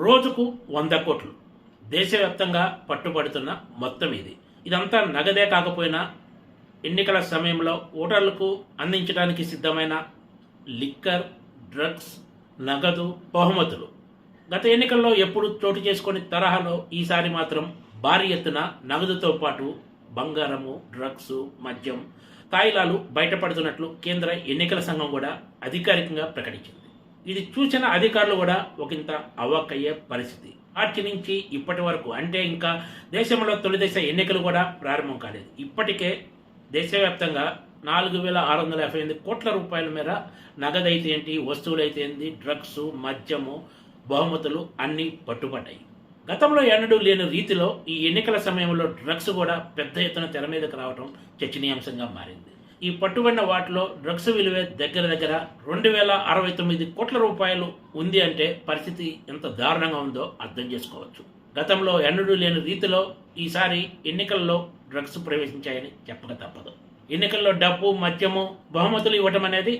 రోజుకు వంద కోట్లు. దేశవ్యాప్తంగా పట్టుబడుతున్న మొత్తం ఇది. ఇదంతా నగదే కాకపోయినా ఎన్నికల సమయంలో ఓటర్లకు అందించడానికి సిద్ధమైన లిక్కర్ డ్రగ్స్ నగదు బహుమతులు. గత ఎన్నికల్లో ఎప్పుడు చోటు చేసుకుని తరహాలో ఈసారి మాత్రం భారీ ఎత్తున నగదుతో పాటు బంగారము డ్రగ్స్ మద్యం తాయిలాలు బయటపడుతున్నట్లు కేంద్ర ఎన్నికల సంఘం కూడా అధికారికంగా ప్రకటించింది. ఇది చూసిన అధికారులు కూడా ఒకంత అవాక్కయ్యే పరిస్థితి. మార్చి నుంచి ఇప్పటి వరకు అంటే ఇంకా దేశంలో తొలి దశ ఎన్నికలు కూడా ప్రారంభం కాలేదు. ఇప్పటికే దేశవ్యాప్తంగా నాలుగు వేల ఆరు వందల యాభై ఎనిమిది కోట్ల రూపాయల మేర నగదైతే ఏంటి వస్తువులు అయితే ఏంటి డ్రగ్స్ మద్యము బహుమతులు అన్నీ పట్టుబడ్డాయి. గతంలో ఎన్నడూ లేని రీతిలో ఈ ఎన్నికల సమయంలో డ్రగ్స్ కూడా పెద్ద ఎత్తున తెర మీదకు రావడం చర్చనీయాంశంగా మారింది. ఈ పట్టుబడిన వాటిలో డ్రగ్స్ విలువ దగ్గర దగ్గర రెండు వేల అరవై తొమ్మిది కోట్ల రూపాయలు ఉంది అంటే పరిస్థితి ఎంత దారుణంగా ఉందో అర్థం చేసుకోవచ్చు. గతంలో ఎన్నడూ లేని రీతిలో ఈసారి ఎన్నికల్లో డ్రగ్స్ ప్రవేశించాయని చెప్పక తప్పదు. ఎన్నికల్లో డబ్బు మద్యము బహుమతులు ఇవ్వటం అనేది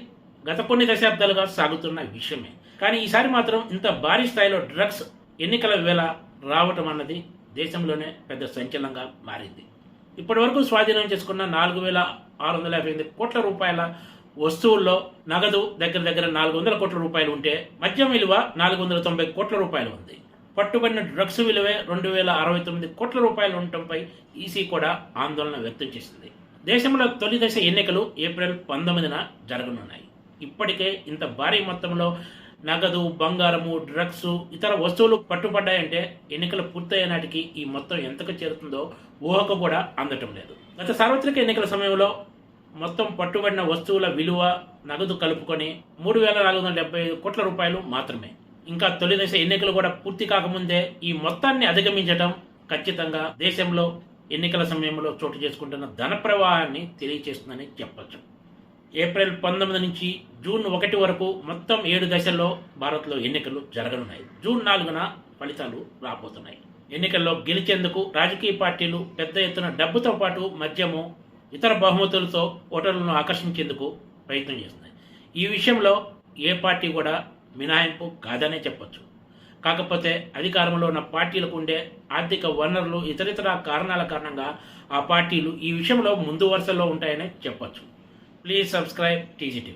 గత కొన్ని దశాబ్దాలుగా సాగుతున్న విషయమే. కానీ ఈసారి మాత్రం ఇంత భారీ స్థాయిలో డ్రగ్స్ ఎన్నికల వేళ రావటం అన్నది దేశంలోనే పెద్ద సంచలనంగా మారింది. ఇప్పటివరకు స్వాధీనం చేసుకున్న నాలుగు వేల ఆరు వందల యాభై ఎనిమిది కోట్ల రూపాయల వస్తువుల్లో నగదు దగ్గర దగ్గర నాలుగు వందల కోట్ల రూపాయలు ఉంటే మద్యం విలువ నాలుగు వందల తొంభై కోట్ల రూపాయలు ఉంది. పట్టుబడిన డ్రగ్స్ విలువే రెండు వేల అరవై తొమ్మిది కోట్ల రూపాయలు ఉండటంపై ఈసీ కూడా ఆందోళన వ్యక్తం చేసింది. దేశంలో తొలి దశ ఎన్నికలు ఏప్రిల్ పంతొమ్మిదిన జరగనున్నాయి. ఇప్పటికే ఇంత భారీ మొత్తంలో నగదు బంగారము డ్రగ్స్ ఇతర వస్తువులు పట్టుబడ్డాయంటే ఎన్నికలు పూర్తయ్యే నాటికి ఈ మొత్తం ఎంతకు చేరుతుందో ఊహకు కూడా అందటం లేదు. గత సార్వత్రిక ఎన్నికల సమయంలో మొత్తం పట్టుబడిన వస్తువుల విలువ నగదు కలుపుకొని మూడు వేల నాలుగు వందల డెబ్బై ఐదు కోట్ల రూపాయలు మాత్రమే. ఇంకా తొలి దశ ఎన్నికలు కూడా పూర్తి కాకముందే ఈ మొత్తాన్ని అధిగమించడం ఖచ్చితంగా దేశంలో ఎన్నికల సమయంలో చోటు చేసుకుంటున్న ధన ప్రవాహాన్ని తెలియచేస్తుందని చెప్పచ్చు. ఏప్రిల్ పంతొమ్మిది నుంచి జూన్ ఒకటి వరకు మొత్తం ఏడు దశల్లో భారత్లో ఎన్నికలు జరగనున్నాయి. జూన్ నాలుగున ఫలితాలు రాబోతున్నాయి. ఎన్నికల్లో గెలిచేందుకు రాజకీయ పార్టీలు పెద్ద ఎత్తున డబ్బుతో పాటు మద్యము ఇతర బహుమతులతో ఓటర్లను ఆకర్షించేందుకు ప్రయత్నం చేస్తున్నాయి. ఈ విషయంలో ఏ పార్టీ కూడా మినహాయింపు కాదనే చెప్పొచ్చు. కాకపోతే అధికారంలో ఉన్న పార్టీలకు ఉండే ఆర్థిక వనరులు ఇతరితర కారణాల కారణంగా ఆ పార్టీలు ఈ విషయంలో ముందు వరుసలో ఉంటాయని చెప్పొచ్చు. Please subscribe TGTV